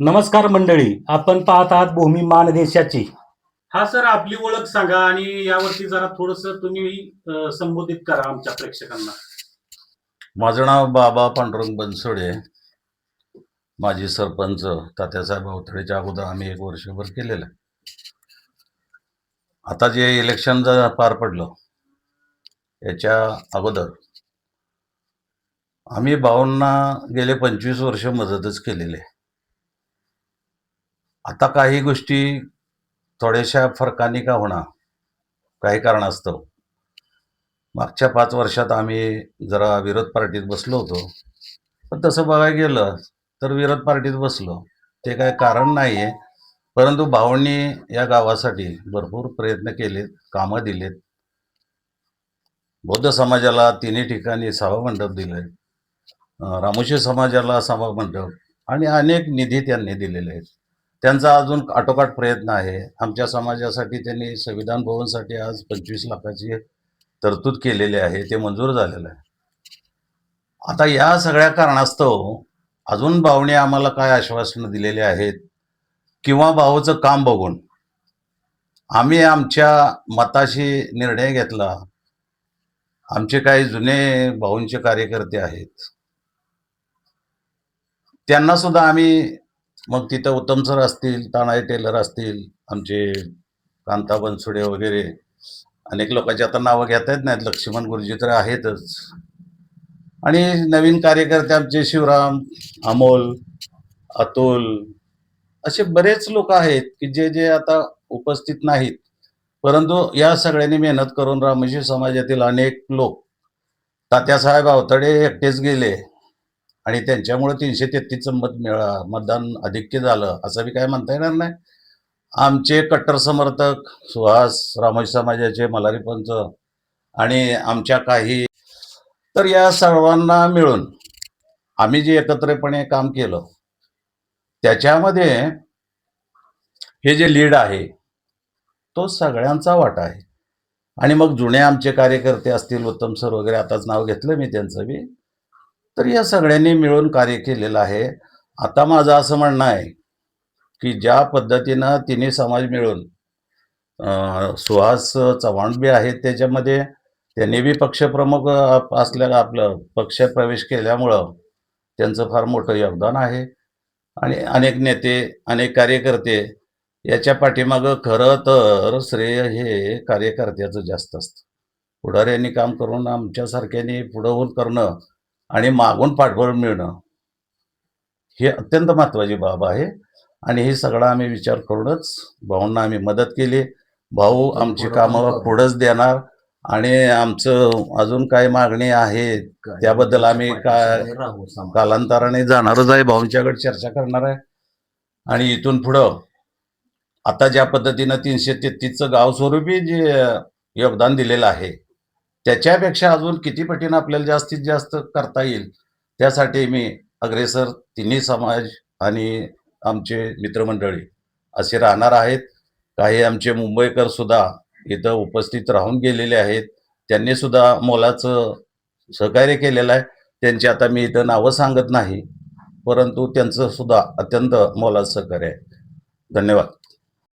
नमस्कार मंडळी आपण पाहत आहात भूमी मान देशाची हा सर आपली ओळख सांगा आणि यावरती जरा थोडस तुम्ही अ, संबोधित करा आमच्या प्रेक्षकांना. माझं नाव बाबा पांडुरंग बनसोडे. माजी सरपंच तात्यासाहेब अवतडेच्या अगोदर आम्ही एक वर्षभर केलेलं आहे. आता जे इलेक्शन ज- पार पडलं याच्या अगोदर आम्ही भाऊंना गेले पंचवीस वर्ष मदतच केलेली आहे. आता काही गोष्टी थोड्याशा फरकाने का होणार? काही कारणास्तव. मागच्या पाच वर्षात आम्ही जरा विरोध पार्टीत बसलो होतो. पण तसं बघायला गेलं तर विरोध पार्टीत बसलो. ते काय कारण नाही आहे परंतु भाऊंनी या गावासाठी भरपूर प्रयत्न केलेत कामं दिलेत. बौद्ध समाजाला तिन्ही ठिकाणी सभा मंडप दिले रामोशी समाजाला सभामंडप आणि अनेक निधी त्यांनी दिलेले आहेत. त्यांचा अजून आटोकाट प्रयत्न आहे. आमच्या समाजासाठी त्यांनी संविधान भवनसाठी आज पंचवीस लाखाची तरतूद केलेली आहे. ते मंजूर झालेलं आहे. आता या सगळ्या कारणास्तव अजून भाऊने आम्हाला काय आश्वासनं दिलेले आहेत किंवा भाऊचं काम बघून आम्ही आमच्या मताशी निर्णय घेतला. आमचे काही जुने भाऊंचे कार्यकर्ते आहेत. त्यांना सुद्धा आम्ही मग तिथं उत्तम सर असतील तानाई टेलर असतील आमचे कांता बनसुडे वगैरे अनेक लोकांची आता नावं घेता येत नाहीत. लक्ष्मण गुरुजी तर आहेतच. आणि नवीन कार्यकर्ते आमचे शिवराम अमोल अतुल असे बरेच लोक आहेत की जे जे आता उपस्थित नाहीत. परंतु या सगळ्यांनी मेहनत करून रामोशी समाजातील अनेक लोक तात्यासाहेब अवतडे एकटेच गेले. आणि त्यांच्यामुळे तीनशे तेहतीसचं मत मिळा मतदान अधिक्य झालं असं बी काय म्हणता येणार नाही. आमचे कट्टर समर्थक सुहास रामोजी समाजाचे मल्हारी पंच आणि आमच्या काही तर या सर्वांना मिळून आम्ही जे एकत्रितपणे काम केलं त्याच्यामध्ये हे जे लीड आहे तो सगळ्यांचा वाटा आहे. आणि मग जुने आमचे कार्यकर्ते असतील उत्तम सर वगैरे आताच नाव घेतलं मी त्यांचं बी. तर या सगळ्यांनी मिळून कार्य केलेलं आहे. आता माझं असं म्हणणं आहे की ज्या पद्धतीनं तिन्ही समाज मिळून सुहास चव्हाण बी आहेत त्याच्यामध्ये त्यांनी बी पक्षप्रमुख असल्या आपलं पक्ष प्रवेश केल्यामुळं त्यांचं फार मोठं योगदान आहे. आणि अनेक नेते अनेक कार्यकर्ते याच्या पाठीमागं खरं तर श्रेय हे कार्यकर्त्याचं जास्त असतं. पुढाऱ्यांनी काम करून आमच्यासारख्यांनी पुढं होऊन करणं आणि मागून पाठबळ मिळणं हे अत्यंत महत्त्वाची बाब आहे. आणि हे सगळं आम्ही विचार करूनच भाऊंना आम्ही मदत केली. भाऊ आमची कामं पुढंच देणार. आणि आमचं अजून काय मागणी आहे त्याबद्दल आम्ही काय कालांतराने जाणारच आहे. भाऊंच्याकडे चर्चा करणार आहे. आणि इथून पुढं आता ज्या पद्धतीनं तीनशे तेहतीसचं गाव स्वरूपी जे योगदान दिलेलं आहे त्याच्यापेक्षा अजून किती पटीनं आपल्याला जास्तीत जास्त करता येईल त्यासाठी मी अग्रेसर तिन्ही समाज आणि आमचे मित्रमंडळी असे राहणार आहेत. काही आमचे मुंबईकर सुद्धा इथं उपस्थित राहून गेलेले आहेत. त्यांनी सुद्धा मोलाचं सहकार्य केलेलं आहे. त्यांची आता मी इथं नावं सांगत नाही परंतु त्यांचं सुद्धा अत्यंत मोलाचं सहकार्य आहे. धन्यवाद.